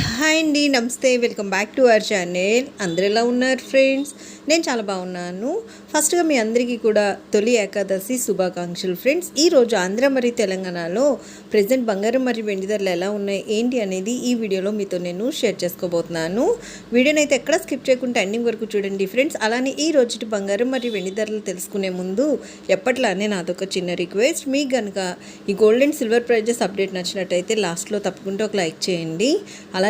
Hi అండి నమస్తే. Welcome back to our channel. అందరు ఎలా ఉన్నారు ఫ్రెండ్స్? నేను చాలా బాగున్నాను. ఫస్ట్గా మీ అందరికీ కూడా తొలి ఏకాదశి శుభాకాంక్షలు ఫ్రెండ్స్. ఈరోజు ఆంధ్ర మరియు తెలంగాణలో ప్రజెంట్ బంగారం మరియు వెండి ధరలు ఎలా ఉన్నాయి ఏంటి అనేది ఈ వీడియోలో మీతో నేను షేర్ చేసుకోబోతున్నాను. వీడియోని అయితే ఎక్కడ స్కిప్ చేయకుండా ఎండింగ్ వరకు చూడండి ఫ్రెండ్స్. అలానే ఈ రోజు బంగారం మరియు వెండి ధరలు తెలుసుకునే ముందు ఎప్పట్లానే నాదొక చిన్న రిక్వెస్ట్. మీకు కనుక ఈ gold and silver prizes update నచ్చినట్టయితే లాస్ట్లో తప్పకుండా ఒక లైక్ చేయండి. అలా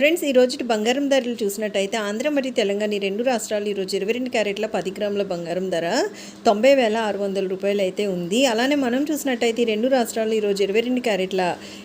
ఫ్రెండ్స్ ఈ రోజు బంగారం ధరలు చూసినట్టయితే ఆంధ్ర మరియు తెలంగాణ ఈ రెండు రాష్ట్రాలు ఈరోజు ఇరవై రెండు క్యారెట్ల పది గ్రాముల బంగారం ధర తొంభై వేల ఆరు వందల రూపాయలు అయితే ఉంది. అలానే మనం చూసినట్టయితే ఈ రెండు రాష్ట్రాలు ఈరోజు ఇరవై రెండు క్యారెట్ల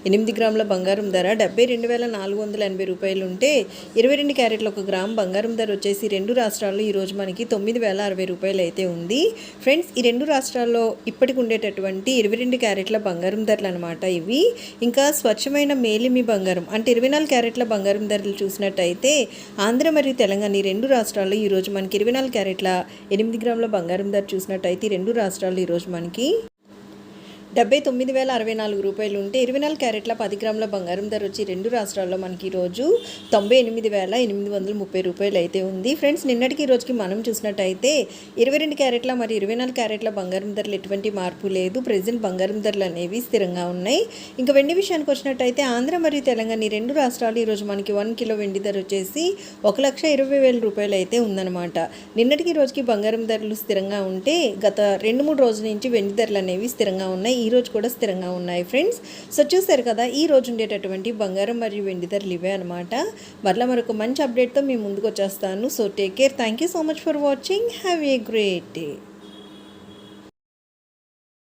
ఎనిమిది గ్రాముల బంగారం ధర డెబ్బై రెండు వేల నాలుగు వందల ఎనభై రూపాయలు ఉంటే ఇరవై రెండు క్యారెట్ల ఒక గ్రామ్ బంగారం ధర వచ్చేసి రెండు రాష్ట్రాల్లో ఈరోజు మనకి తొమ్మిది వేల అరవై రూపాయలు అయితే ఉంది. ఫ్రెండ్స్ ఈ రెండు రాష్ట్రాల్లో ఇప్పటికి ఉండేటటువంటి ఇరవై రెండు క్యారెట్ల బంగారం ధరలు అనమాట ఇవి. ఇంకా స్వచ్ఛమైన మేలిమి బంగారం అంటే ఇరవై నాలుగు క్యారెట్ల బంగారం ధరలు చూసినట్టయితే ఆంధ్ర మరియు తెలంగాణ ఈ రెండు రాష్ట్రాల్లో ఈరోజు మనకి ఇరవై నాలుగు క్యారెట్ల ఎనిమిది గ్రాముల బంగారం ధర చూసినట్టయితే ఈ రెండు రాష్ట్రాల్లో ఈరోజు మనకి డెబ్బై తొమ్మిది వేల అరవై నాలుగు రూపాయలు ఉంటే ఇరవై నాలుగు క్యారెట్ల పది గ్రాముల బంగారం ధర వచ్చి రెండు రాష్ట్రాల్లో మనకి ఈరోజు తొంభై ఎనిమిది వేల ఎనిమిది వందల ముప్పై రూపాయలు అయితే ఉంది. ఫ్రెండ్స్ నిన్నటికి ఈ రోజుకి మనం చూసినట్టయితే ఇరవై రెండు క్యారెట్ల మరియు ఇరవై నాలుగు క్యారెట్ల బంగారం ధరలు ఎటువంటి మార్పు లేదు. ప్రజెంట్ బంగారం ధరలు అనేవి స్థిరంగా ఉన్నాయి. ఇంకా వెండి విషయానికి వచ్చినట్టయితే ఆంధ్ర మరియు తెలంగాణ ఈ రెండు రాష్ట్రాలు ఈరోజు మనకి వన్ కిలో వెండి ధర వచ్చేసి ఒక లక్ష ఇరవై వేల రూపాయలు అయితే ఉందన్నమాట. నిన్నటికి రోజుకి బంగారం ధరలు స్థిరంగా ఉంటే గత రెండు మూడు రోజుల నుంచి వెండి ధరలు అనేవి స్థిరంగా ఉన్నాయి. ఈరోజు కూడా స్థిరంగా ఉన్నాయి ఫ్రెండ్స్. సో చూసారు కదా ఈ రోజు ఉండేటటువంటి బంగారం మరియు వెండి ధరలు ఇవే అనమాట మరలా మరొక మంచి అప్డేట్తో మేము ముందుకు వచ్చేస్తాను. So take care thank you so much for watching have a great day